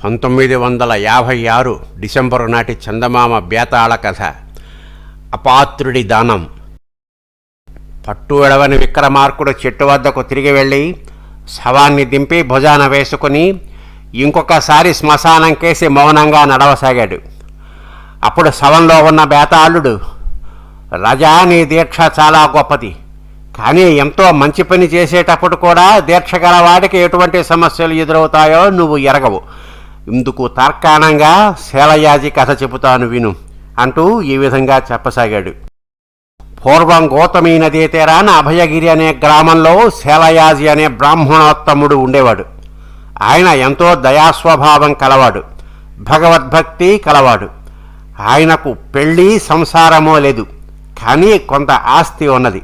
పంతొమ్మిది వందల యాభై ఆరు డిసెంబరు నాటి చందమామ బేతాళ కథ అపాత్రుడి దానం. పట్టు ఎడవని విక్రమార్కుడు చెట్టు వద్దకు తిరిగి వెళ్ళి శవాన్ని దింపి భుజాన వేసుకుని ఇంకొకసారి శ్మశానం కేసి మౌనంగా నడవసాగాడు. అప్పుడు శవంలో ఉన్న బేతాళుడు రజా నీ దీక్ష చాలా గొప్పది. కానీ ఎంతో మంచి పని చేసేటప్పుడు కూడా దీక్ష గలవాడికి ఎటువంటి సమస్యలు ఎదురవుతాయో నువ్వు ఎరగవు. ఇందుకు తార్కాణంగా శేలయాజి కథ చెబుతాను విను అంటూ ఈ విధంగా చెప్పసాగాడు. పూర్వం గౌతమి నదీ తీరాన అభయగిరి అనే గ్రామంలో శేలయాజి అనే బ్రాహ్మణోత్తముడు ఉండేవాడు. ఆయన ఎంతో దయాస్వభావం కలవాడు భగవద్భక్తి కలవాడు. ఆయనకు పెళ్ళి సంసారమో లేదు కానీ కొంత ఆస్తి ఉన్నది.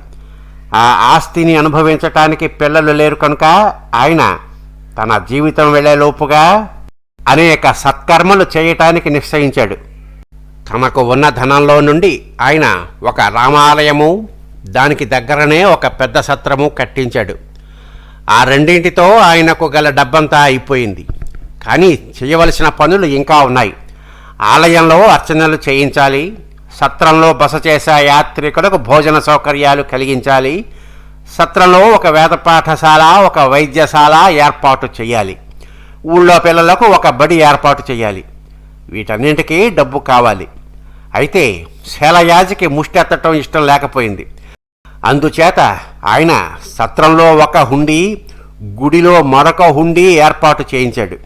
ఆ ఆస్తిని అనుభవించటానికి పిల్లలు లేరు కనుక ఆయన తన జీవితం వెళ్ళేలోపుగా అనేక సత్కర్మలు చేయటానికి నిశ్చయించాడు. తనకు ఉన్న ధనంలో నుండి ఆయన ఒక రామాలయము దానికి దగ్గరనే ఒక పెద్ద సత్రము కట్టించాడు. ఆ రెండింటితో ఆయనకు గల డబ్బంతా అయిపోయింది. కానీ చేయవలసిన పనులు ఇంకా ఉన్నాయి. ఆలయంలో అర్చనలు చేయించాలి సత్రంలో బస చేసే యాత్రికులకు భోజన సౌకర్యాలు కలిగించాలి సత్రంలో ఒక వేద పాఠశాల ఒక వైద్యశాల ఏర్పాటు చేయాలి. ఊళ్ళో పిల్లలకు ఒక బడి ఏర్పాటు చేయాలి. వీటన్నింటికీ డబ్బు కావాలి. అయితే శేలయాజికి ముష్టెత్తటం ఇష్టం లేకపోయింది. అందుచేత ఆయన సత్రంలో ఒక హుండీ గుడిలో మరొక హుండీ ఏర్పాటు చేయించాడు.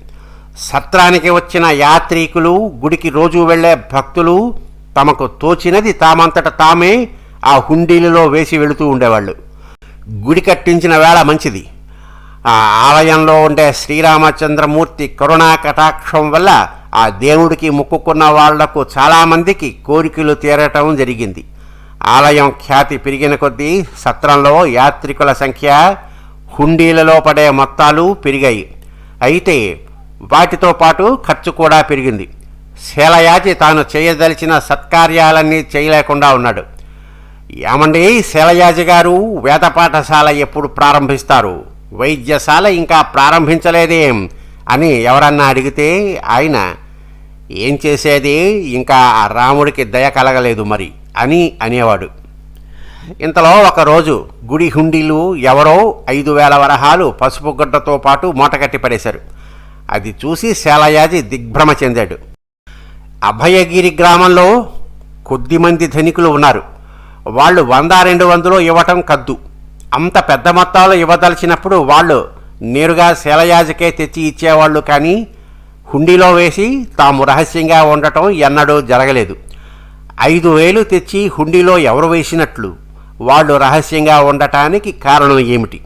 సత్రానికి వచ్చిన యాత్రికులు గుడికి రోజు వెళ్ళే భక్తులు తమకు తోచినది తామంతట తామే ఆ హుండీలలో వేసి వెళుతూ ఉండేవాళ్ళు. గుడి కట్టించిన వేళ మంచిది. ఆ ఆలయంలో ఉండే శ్రీరామచంద్రమూర్తి కరుణా కటాక్షం వల్ల ఆ దేవుడికి మొక్కుకున్న వాళ్ళకు చాలామందికి కోరికలు తీరటం జరిగింది. ఆలయం ఖ్యాతి పెరిగిన కొద్దీ సత్రంలో యాత్రికుల సంఖ్య హుండీలలో పడే మొత్తాలు పెరిగాయి. అయితే వాటితో పాటు ఖర్చు కూడా పెరిగింది. శేలయాజి తాను చేయదలిచిన సత్కార్యాలన్నీ చేయలేకుండా ఉన్నాడు. ఏమండి శేలయాజి గారు వేద పాఠశాల ఎప్పుడు ప్రారంభిస్తారు? వైద్యశాల ఇంకా ప్రారంభించలేదేం అని ఎవరన్నా అడిగితే ఆయన ఏం చేసేది? ఇంకా ఆ రాముడికి దయ కలగలేదు మరి అని అనేవాడు. ఇంతలో ఒకరోజు గుడి హుండీలు ఎవరో ఐదు వేల వరహాలు పసుపు గుడ్డతో పాటు మూటకట్టి పడేశారు. అది చూసి శేలయాజి దిగ్భ్రమ చెందాడు. అభయగిరి గ్రామంలో కొద్దిమంది ధనికులు ఉన్నారు. వాళ్ళు వంద రెండు వందలు ఇవ్వటం కద్దు. అంత పెద్ద మొత్తాలు ఇవ్వదలిచినప్పుడు వాళ్ళు నేరుగా శేలయాజకే తెచ్చి ఇచ్చేవాళ్ళు కానీ హుండీలో వేసి తాము రహస్యంగా ఉండటం ఎన్నడూ జరగలేదు. ఐదు వేలు తెచ్చి హుండీలో ఎవరు వేసినట్లు? వాళ్ళు రహస్యంగా ఉండటానికి కారణం ఏమిటి?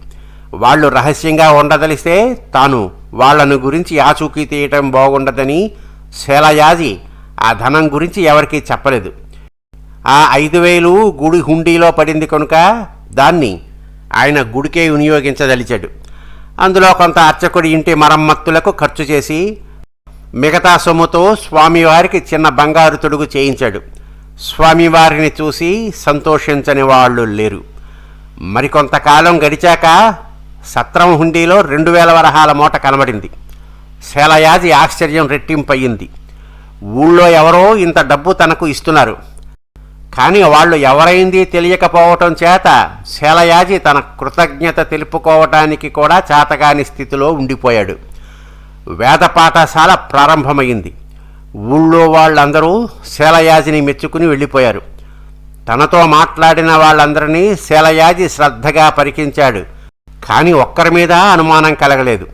వాళ్ళు రహస్యంగా ఉండదలిస్తే తాను వాళ్ళను గురించి ఆచూకీ తీయటం బాగుండదని శేలయాజి ఆ ధనం గురించి ఎవరికీ చెప్పలేదు. ఆ ఐదు వేలు గుడి హుండీలో పడింది కనుక దాన్ని ఆయన గుడికే వినియోగించదలిచాడు. అందులో కొంత అర్చకుడి ఇంటి మరమ్మత్తులకు ఖర్చు చేసి మిగతా సొమ్ముతో స్వామివారికి చిన్న బంగారు తొడుగు చేయించాడు. స్వామివారిని చూసి సంతోషించని వాళ్ళు లేరు. మరికొంతకాలం గడిచాక సత్రం హుండీలో రెండు వేల వరహాల మూట కనబడింది. శేలయాజి ఆశ్చర్యం రెట్టింపయ్యింది. ఊళ్ళో ఎవరో ఇంత డబ్బు తనకు ఇస్తున్నారు. కానీ వాళ్ళు ఎవరైంది తెలియకపోవటం చేత శేలయాజి తన కృతజ్ఞత తెలుపుకోవటానికి కూడా చాతగాని స్థితిలో ఉండిపోయాడు. వేద పాఠశాల ప్రారంభమైంది. ఊళ్ళో వాళ్ళందరూ శేలయాజిని మెచ్చుకుని వెళ్ళిపోయారు. తనతో మాట్లాడిన వాళ్ళందరినీ శేలయాజి శ్రద్ధగా పరికించాడు. కానీ ఒక్కరి మీద అనుమానం కలగలేదు.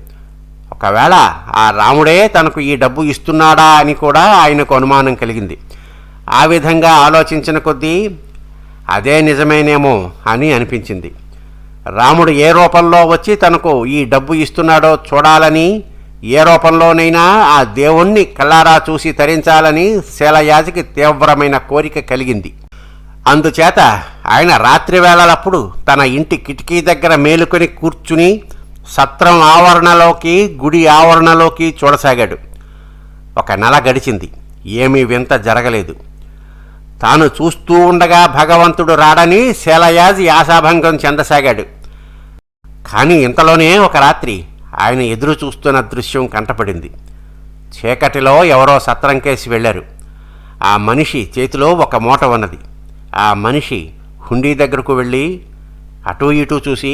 ఒకవేళ ఆ రాముడే తనకు ఈ డబ్బు ఇస్తున్నాడా అని కూడా ఆయనకు అనుమానం కలిగింది. ఆ విధంగా ఆలోచించిన కొద్దీ అదే నిజమేనేమో అని అనిపించింది. రాముడు ఏ రూపంలో వచ్చి తనకు ఈ డబ్బు ఇస్తున్నాడో చూడాలని ఏ రూపంలోనైనా ఆ దేవుణ్ణి కళ్ళారా చూసి తరించాలని శీలయాజికి తీవ్రమైన కోరిక కలిగింది. అందుచేత ఆయన రాత్రి వేళలప్పుడు తన ఇంటి కిటికీ దగ్గర మేలుకొని కూర్చుని సత్రం ఆవరణలోకి గుడి ఆవరణలోకి చూడసాగాడు. ఒక నెల గడిచింది. ఏమీ వింత జరగలేదు. తాను చూస్తూ ఉండగా భగవంతుడు రాడని శేలయాజి ఆశాభంగం చెందసాగాడు. కానీ ఇంతలోనే ఒక రాత్రి ఆయన ఎదురు చూస్తున్న దృశ్యం కంటపడింది. చీకటిలో ఎవరో సత్రం కేసి వెళ్ళారు. ఆ మనిషి చేతిలో ఒక మూట ఉన్నది. ఆ మనిషి హుండీ దగ్గరకు వెళ్ళి అటూ ఇటూ చూసి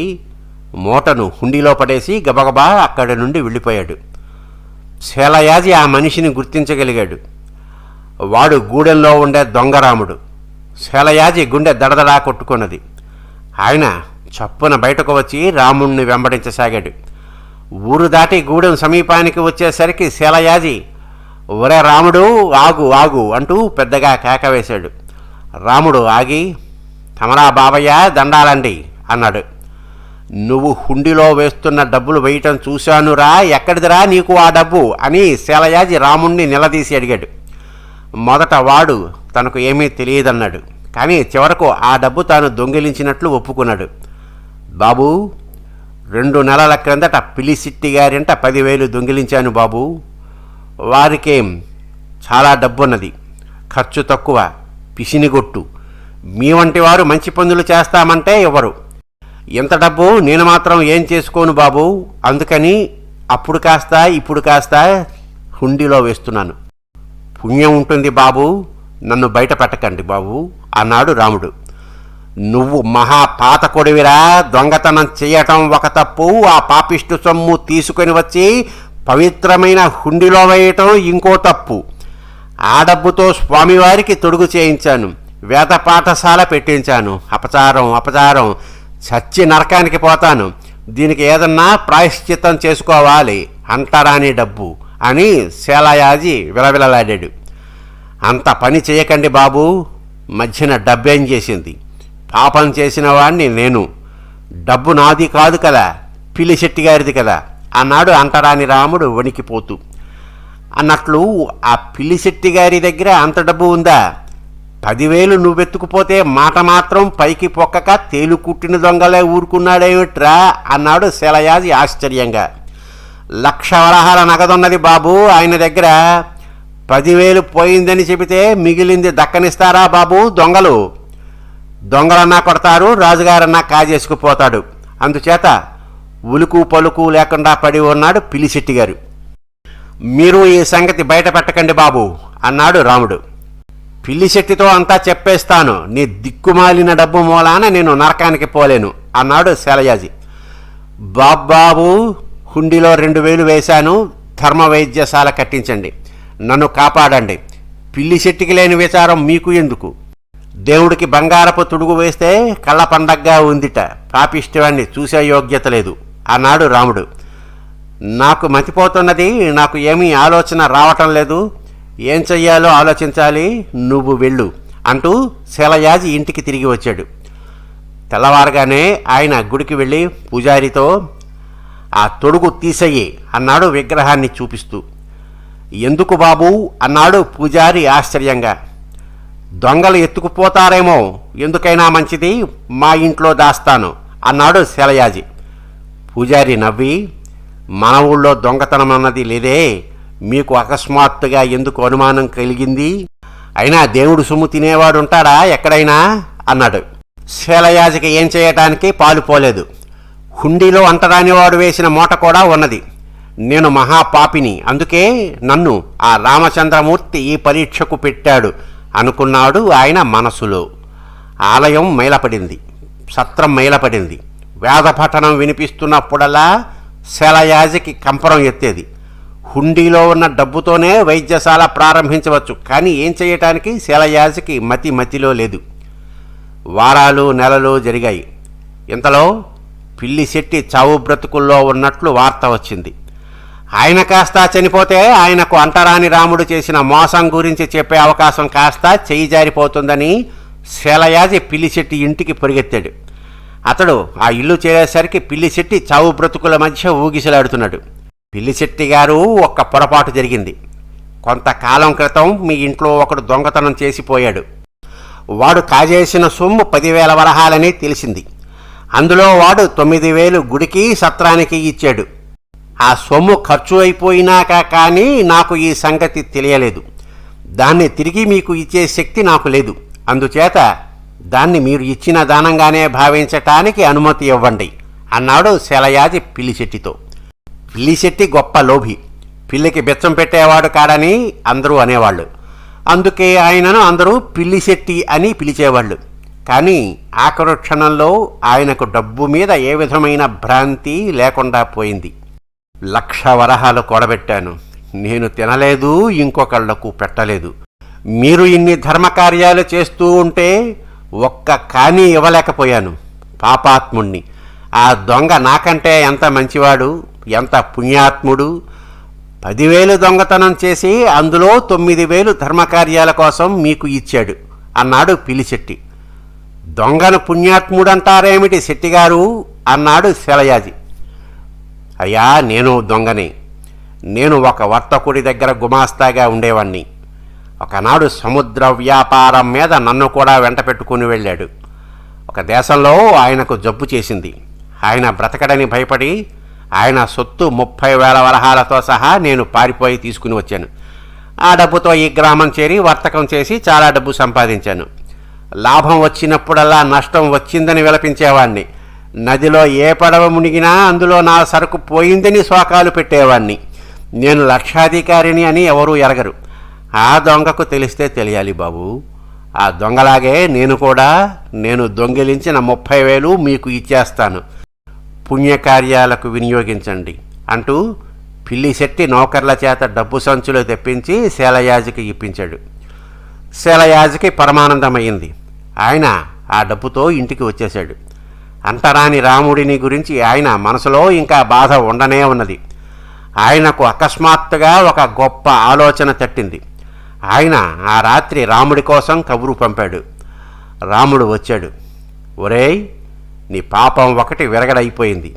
మూటను హుండీలో పడేసి గబగబా అక్కడి నుండి వెళ్ళిపోయాడు. శేలయాజి ఆ మనిషిని గుర్తించగలిగాడు. వాడు గూడెంలో ఉండే దొంగరాముడు శేలయాజి గుండె దడదడా కొట్టుకున్నది. ఆయన చప్పున బయటకు వచ్చి రాముణ్ణి వెంబడించసాగాడు. ఊరు దాటి గూడెం సమీపానికి వచ్చేసరికి శేలయాజి ఒరే రాముడు ఆగు ఆగు అంటూ పెద్దగా కేక వేశాడు రాముడు ఆగి తమరా బాబయ్య దండాలండి అన్నాడు. నువ్వు హుండీలో వేస్తున్న డబ్బులు వేయటం చూశానురా ఎక్కడిదిరా నీకు ఆ డబ్బు అని శేలయాజి రాముణ్ణి నిలదీసి అడిగాడు. మొదట వాడు తనకు ఏమీ తెలియదన్నాడు. కానీ చివరకు ఆ డబ్బు తాను దొంగిలించినట్లు ఒప్పుకున్నాడు. బాబు రెండు నెలల క్రిందట పిలిసిట్టి గారింట పదివేలు దొంగిలించాను బాబు. వారికేం చాలా డబ్బున్నది. ఖర్చు తక్కువ పిసినిగొట్టు. మీ వంటి వారు మంచి పనులు చేస్తామంటే ఎవరు? ఇంత డబ్బు నేను మాత్రం ఏం చేసుకోను బాబు? అందుకని అప్పుడు కాస్త ఇప్పుడు కాస్త హుండీలో వేస్తున్నాను. పుణ్యం ఉంటుంది బాబు. నన్ను బయట పెట్టకండి బాబు. అన్నాడు రాముడు నువ్వు మహా పాతకొడివిరా దొంగతనం చేయటం ఒక తప్పు. ఆ పాపిష్టు సొమ్ము తీసుకొని వచ్చి పవిత్రమైన హుండీలో వేయటం ఇంకో తప్పు. ఆ డబ్బుతో స్వామివారికి తొడుగు చేయించాను. వేద పాఠశాల పెట్టించాను. అపచారం అపచారం. చచ్చి నరకానికి పోతాను. దీనికి ఏదన్నా ప్రాయశ్చిత్తం చేసుకోవాలి. అంటారాని డబ్బు. అని శేలయాజి విలవిలలాడాడు. అంత పని చేయకండి బాబు మధ్యన డబ్బేం చేసింది? పాపం చేసిన వాణ్ణి నేను. డబ్బు నాది కాదు కదా పిలిశెట్టి గారిది కదా అన్నాడు అంటరాని రాముడు వణికిపోతూ. అన్నట్లు ఆ పిల్లిశెట్టి గారి దగ్గర అంత డబ్బు ఉందా? పదివేలు నువ్వెత్తుకుపోతే మాట మాత్రం పైకి పొక్కక తేలు కుట్టిన దొంగలే ఊరుకున్నాడేమిట్రా? అన్నాడు శిలయాజి ఆశ్చర్యంగా. లక్ష వరహాల నగదున్నది బాబు. ఆయన దగ్గర పదివేలు పోయిందని చెబితే మిగిలింది దక్కనిస్తారా బాబు? దొంగలు. దొంగలన్నా కొడతారు రాజుగారన్నా కాజేసుకుపోతాడు అందుచేత ఉలుకు పలుకు లేకుండా పడి ఉన్నాడు పిలిశెట్టి గారు మీరు ఈ సంగతి బయట పెట్టకండి బాబు అన్నాడు రాముడు. పిల్లిశెట్టితో అంతా చెప్పేస్తాను నీ దిక్కుమాలిన డబ్బు మూలాన నేను నరకానికి పోలేను అన్నాడు శైలయాజి బాబాబు హుండీలో రెండు వేలు వేశాను ధర్మ వైద్యశాల కట్టించండి. నన్ను కాపాడండి. పిల్లి పిల్లిశెట్టికి లేని విచారం మీకు ఎందుకు? దేవుడికి బంగారపు తుడుగు వేస్తే కళ్ళ పండగగా ఉందిట. పాపిష్టివాణ్ణి చూసే యోగ్యత లేదు. అన్నాడు రాముడు. నాకు మతిపోతున్నది నాకు ఏమీ ఆలోచన రావటం లేదు. ఏం చెయ్యాలో ఆలోచించాలి నువ్వు వెళ్ళు అంటూ శిలయాజి ఇంటికి తిరిగి వచ్చాడు. తెల్లవారగానే ఆయన గుడికి వెళ్ళి పూజారితో ఆ తొడుగు తీసయ్యి అన్నాడు విగ్రహాన్ని చూపిస్తూ. ఎందుకు బాబు? అన్నాడు పూజారి ఆశ్చర్యంగా. దొంగలు ఎత్తుకుపోతారేమో ఎందుకైనా మంచిది? మా ఇంట్లో దాస్తాను అన్నాడు శిలయాజి. పూజారి నవ్వి మన ఊళ్ళో దొంగతనం అన్నది లేదే మీకు అకస్మాత్తుగా ఎందుకు అనుమానం కలిగింది? అయినా దేవుడు సొమ్ము తినేవాడు ఉంటాడా ఎక్కడైనా? అన్నాడు. శైలయాజికి ఏం చేయటానికి పాలు పోలేదు. హుండీలో అంటరానివాడు వేసిన మూట కూడా ఉన్నది. నేను మహాపాపిని. అందుకే నన్ను ఆ రామచంద్రమూర్తి ఈ పరీక్షకు పెట్టాడు అనుకున్నాడు ఆయన మనసులో. ఆలయం మైలపడింది. సత్రం మైలపడింది. వేదపఠనం వినిపిస్తున్నప్పుడల్లా శలయాజికి కంపరం ఎత్తేది. హుండీలో ఉన్న డబ్బుతోనే వైద్యశాల ప్రారంభించవచ్చు కానీ ఏం చేయటానికి శలయాజికి మతి మతిలో లేదు. వారాలు నెలలు జరిగాయి. ఇంతలో పిల్లిశెట్టి చావు బ్రతుకుల్లో ఉన్నట్లు వార్త వచ్చింది. ఆయన కాస్త చనిపోతే ఆయనకు అంటరాని రాముడు చేసిన మోసం గురించి చెప్పే అవకాశం కాస్త చేయి జారిపోతుందని శేలయాజి పిల్లిశెట్టి ఇంటికి పరిగెత్తాడు. అతడు ఆ ఇల్లు చేరేసరికి పిల్లిశెట్టి చావు బ్రతుకుల మధ్య ఊగిసలాడుతున్నాడు. పిల్లిశెట్టి గారు ఒక్క పొరపాటు జరిగింది. కొంతకాలం క్రితం మీ ఇంట్లో ఒకడు దొంగతనం చేసిపోయాడు. వాడు కాజేసిన సొమ్ము పదివేల వరహాలని తెలిసింది. అందులో వాడు తొమ్మిది వేలు గుడికి సత్రానికి ఇచ్చాడు. ఆ సొమ్ము ఖర్చు అయిపోయినాక కానీ నాకు ఈ సంగతి తెలియలేదు. దాన్ని తిరిగి మీకు ఇచ్చే శక్తి నాకు లేదు. అందుచేత దాన్ని మీరు ఇచ్చిన దానంగానే భావించటానికి అనుమతి ఇవ్వండి అన్నాడు శలయాజి పిల్లిశెట్టితో. పిల్లిశెట్టి గొప్ప లోభి. పిల్లికి బెచ్చం పెట్టేవాడు కాడని అందరూ అనేవాళ్ళు. అందుకే ఆయనను అందరూ పిల్లిశెట్టి అని పిలిచేవాళ్ళు. కానీ ఆఖరు క్షణంలో ఆయనకు డబ్బు మీద ఏ విధమైన భ్రాంతి లేకుండా పోయింది. లక్ష వరహాలు కూడబెట్టాను. నేను తినలేదు ఇంకొకళ్ళకు పెట్టలేదు. మీరు ఇన్ని ధర్మకార్యాలు చేస్తూ ఉంటే ఒక్క కానీ ఇవ్వలేకపోయాను. పాపాత్ముణ్ణి. ఆ దొంగ నాకంటే ఎంత మంచివాడు ఎంత పుణ్యాత్ముడు? పదివేలు దొంగతనం చేసి అందులో తొమ్మిది వేలు ధర్మకార్యాల కోసం మీకు ఇచ్చాడు అన్నాడు పిలిచెట్టి. దొంగను పుణ్యాత్ముడంటారేమిటి శెట్టిగారు? అన్నాడు శలయాజి. అయ్యా నేను దొంగని. నేను ఒక వర్తకుడి దగ్గర గుమాస్తాగా ఉండేవాణ్ణి. ఒకనాడు సముద్ర వ్యాపారం మీద నన్ను కూడా వెంట పెట్టుకుని వెళ్ళాడు. ఒక దేశంలో ఆయనకు జబ్బు చేసింది. ఆయన బ్రతకడని భయపడి ఆయన సొత్తు ముప్పై వేల వరహాలతో సహా నేను పారిపోయి తీసుకుని వచ్చాను. ఆ డబ్బుతో ఈ గ్రామం చేరి వర్తకం చేసి చాలా డబ్బు సంపాదించాను. లాభం వచ్చినప్పుడల్లా నష్టం వచ్చిందని విలపించేవాణ్ణి. నదిలో ఏ పడవ మునిగినా అందులో నా సరుకు పోయిందని శోకాలు పెట్టేవాణ్ణి. నేను లక్షాధికారిని అని ఎవరూ ఎరగరు. ఆ దొంగకు తెలిస్తే తెలియాలి బాబు. ఆ దొంగలాగే నేను కూడా నేను దొంగిలించిన ముప్పై వేలు మీకు ఇచ్చేస్తాను. పుణ్యకార్యాలకు వినియోగించండి అంటూ పిల్లిశెట్టి నౌకర్ల చేత డబ్బు సంచులు తెప్పించి శేలయాజికి ఇప్పించాడు. శేలయాజికి పరమానందమైంది ఆయన ఆ డబ్బుతో ఇంటికి వచ్చేశాడు. అంటరాని రాముడిని గురించి ఆయన మనసులో ఇంకా బాధ ఉండనే ఉన్నది. ఆయనకు అకస్మాత్తుగా ఒక గొప్ప ఆలోచన తట్టింది. ఆయన ఆ రాత్రి రాముడి కోసం కబురు పంపాడు. రాముడు వచ్చాడు. ఒరేయ్ నీ పాపం ఒకటి విరగడైపోయింది.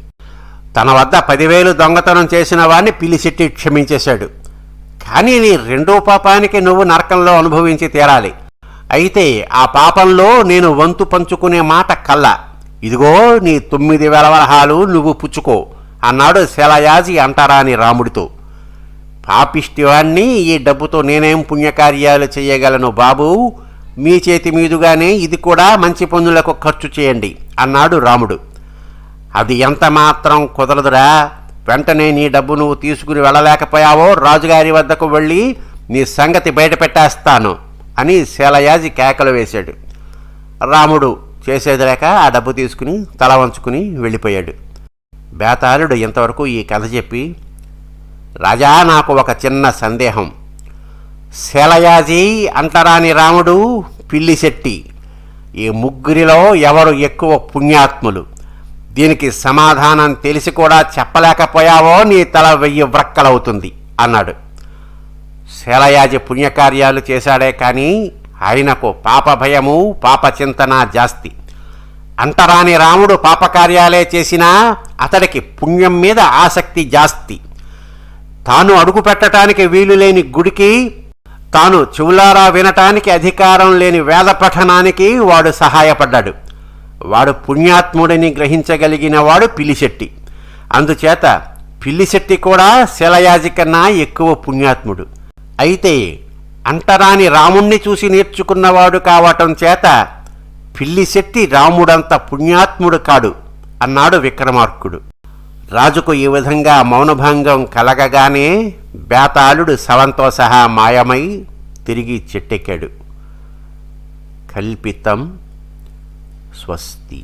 తన వద్ద పదివేలు దొంగతనం చేసిన వాడిని పిలిచెట్టి క్షమించేశాడు. కానీ నీ రెండో పాపానికి నువ్వు నరకంలో అనుభవించి తీరాలి. అయితే ఆ పాపంలో నేను వంతు పంచుకునే మాట కల్ల. ఇదిగో నీ తొమ్మిది వెలవరహాలు నువ్వు పుచ్చుకో అన్నాడు శలయాజి అంటారాని రాముడితో. పాపిష్టివాణ్ణి ఈ డబ్బుతో నేనేం పుణ్యకార్యాలు చేయగలను బాబు? మీ చేతి మీదుగానే ఇది కూడా మంచి పనులకు ఖర్చు చేయండి అన్నాడు రాముడు. అది ఎంత మాత్రం కుదరదురా? వెంటనే నీ డబ్బు నువ్వు తీసుకుని వెళ్ళలేకపోయావో రాజుగారి వద్దకు వెళ్ళి నీ సంగతి బయట పెట్టేస్తాను అని శీలయాజి కేకలు వేశాడు. రాముడు చేసేది లేక ఆ డబ్బు తీసుకుని తల వంచుకుని వెళ్ళిపోయాడు. బేతాళుడు ఇంతవరకు ఈ కథ చెప్పి రాజా నాకు ఒక చిన్న సందేహం. శేలయాజి అంటరాని రాముడు పిల్లిశెట్టి ఈ ముగ్గురిలో ఎవరు ఎక్కువ పుణ్యాత్ములు? దీనికి సమాధానం తెలిసి కూడా చెప్పలేకపోయావో నీ తల వెయ్యి వ్రక్కలవుతుంది అన్నాడు. శేలయాజి పుణ్యకార్యాలు చేశాడే కానీ ఆయనకు పాప భయము పాప చింతన జాస్తి. అంటరాని రాముడు పాపకార్యాలే చేసినా అతడికి పుణ్యం మీద ఆసక్తి జాస్తి. తాను అడుగు పెట్టడానికి వీలు లేని గుడికి తాను చెవులారా వినటానికి అధికారం లేని వేద పఠనానికి వాడు సహాయపడ్డాడు. వాడు పుణ్యాత్ముడిని గ్రహించగలిగిన వాడు పిల్లిశెట్టి అందుచేత పిల్లిశెట్టి కూడా శిలయాజి కన్నా ఎక్కువ పుణ్యాత్ముడు. అయితే అంటరాని రాముణ్ణి చూసి నేర్చుకున్నవాడు కావటం చేత పిల్లిశెట్టి రాముడంత పుణ్యాత్ముడు కాడు అన్నాడు విక్రమార్కుడు. రాజుకు ఈ విధంగా మౌనభంగం కలగగానే బేతాళుడు శవంతో సహా మాయమై తిరిగి చెట్టెక్కాడు. కల్పితం స్వస్తి.